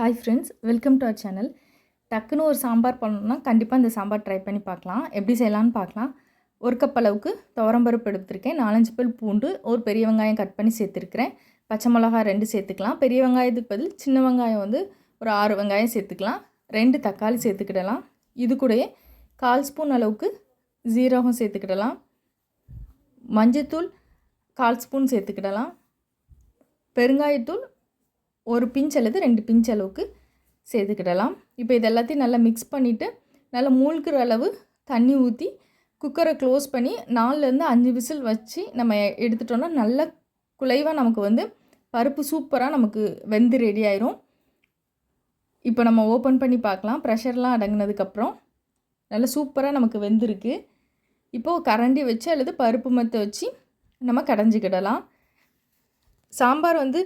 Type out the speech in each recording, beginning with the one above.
Hi friends welcome to our channel டக்குன்னு ஒரு சாம்பார் பண்ணணும்னா கண்டிப்பாக இந்த சாம்பார் ட்ரை பண்ணி பார்க்கலாம். எப்படி செய்யலாம்னு பார்க்கலாம். ஒரு கப் அளவுக்கு துவரம்பருப்பு எடுத்துருக்கேன். நாலஞ்சு பல் பூண்டு ஒரு பெரிய வெங்காயம் கட் பண்ணி சேர்த்துருக்கிறேன். பச்சை மிளகாய் ரெண்டு சேர்த்துக்கலாம். பெரிய வெங்காயத்துக்கு பதில் சின்ன வெங்காயம் வந்து ஒரு ஆறு வெங்காயம் சேர்த்துக்கலாம். ரெண்டு தக்காளி சேர்த்துக்கிடலாம். இது கூடயே கால் ஸ்பூன் அளவுக்கு ஜீரகம் சேர்த்துக்கிடலாம். மஞ்சத்தூள் கால் ஸ்பூன் சேர்த்துக்கிடலாம். பெருங்காயத்தூள் ஒரு பிஞ்ச் அல்லது ரெண்டு பிஞ்ச் அளவுக்கு சேர்த்துக்கிடலாம். இப்போ இது எல்லாத்தையும் நல்லா மிக்ஸ் பண்ணிவிட்டு நல்லா மூழ்கிற அளவு தண்ணி ஊற்றி குக்கரை க்ளோஸ் பண்ணி நாலுலேருந்து அஞ்சு விசில் வச்சு நம்ம எடுத்துட்டோன்னா நல்ல குலைவாக நமக்கு வந்து பருப்பு சூப்பராக நமக்கு வெந்து ரெடி ஆயிரும். இப்போ நம்ம ஓப்பன் பண்ணி பார்க்கலாம். ப்ரெஷர்லாம் அடங்கினதுக்கப்புறம் நல்லா சூப்பராக நமக்கு வெந்திருக்கு. இப்போது கரண்டி வச்சு அல்லது பருப்பு மத்த வச்சு நம்ம கடைஞ்சிக்கிடலாம். சாம்பார் வந்து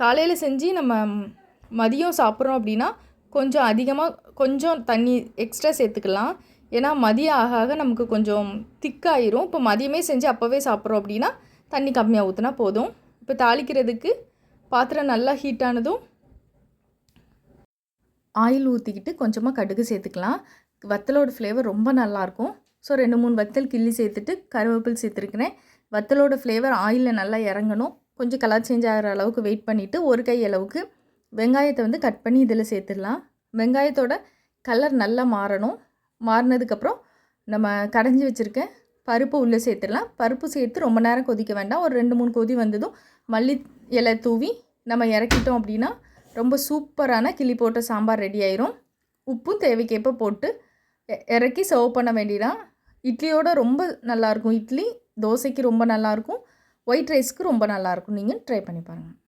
காலையில் செஞ்சு நம்ம மதியம் சாப்பிட்றோம் அப்படின்னா கொஞ்சம் அதிகமாக கொஞ்சம் தண்ணி எக்ஸ்ட்ரா சேர்த்துக்கலாம். ஏன்னா மதியம் ஆக ஆக நமக்கு கொஞ்சம் திக்காயிரும். இப்போ மதியமே செஞ்சு அப்போவே சாப்பிட்றோம் அப்படின்னா தண்ணி கம்மியாக ஊற்றினா போதும். இப்போ தாளிக்கிறதுக்கு பாத்திரம் நல்லா ஹீட் ஆனதும் ஆயில் ஊற்றிக்கிட்டு கொஞ்சமாக கடுகு சேர்த்துக்கலாம். வத்தலோட ஃப்ளேவர் ரொம்ப நல்லாயிருக்கும். ஸோ ரெண்டு மூணு வத்தல் கிள்ளி சேர்த்துட்டு கருவேப்பில் சேர்த்துருக்குறேன். வத்தலோட ஃப்ளேவர் ஆயிலில் நல்லா இறங்கணும். கொஞ்சம் கலர் சேஞ்ச் ஆகிற அளவுக்கு வெயிட் பண்ணிவிட்டு ஒரு கை அளவுக்கு வெங்காயத்தை வந்து கட் பண்ணி இதில் சேர்த்துடலாம். வெங்காயத்தோட கலர் நல்லா மாறணும். மாறினதுக்கப்புறம் நம்ம கடைஞ்சி வச்சுருக்க பருப்பு உள்ளே சேர்த்துடலாம். பருப்பு சேர்த்து ரொம்ப நேரம் கொதிக்க வேண்டாம். ஒரு ரெண்டு மூணு கொதி வந்ததும் மல்லி இலை தூவி நம்ம இறக்கிட்டோம் அப்படின்னா ரொம்ப சூப்பரான கிளி போட்ட சாம்பார் ரெடி ஆயிரும். உப்பும் தேவைக்கேற்ப போட்டு இறக்கி சர்வ் பண்ண வேண்டியதான் இட்லியோட ரொம்ப நல்லாயிருக்கும் இட்லி தோசைக்கு ரொம்ப நல்லாயிருக்கும் ஒயிட் ரைஸ்க்கு ரொம்ப நல்லாயிருக்கும். நீங்கள் ட்ரை பண்ணி பாருங்கள்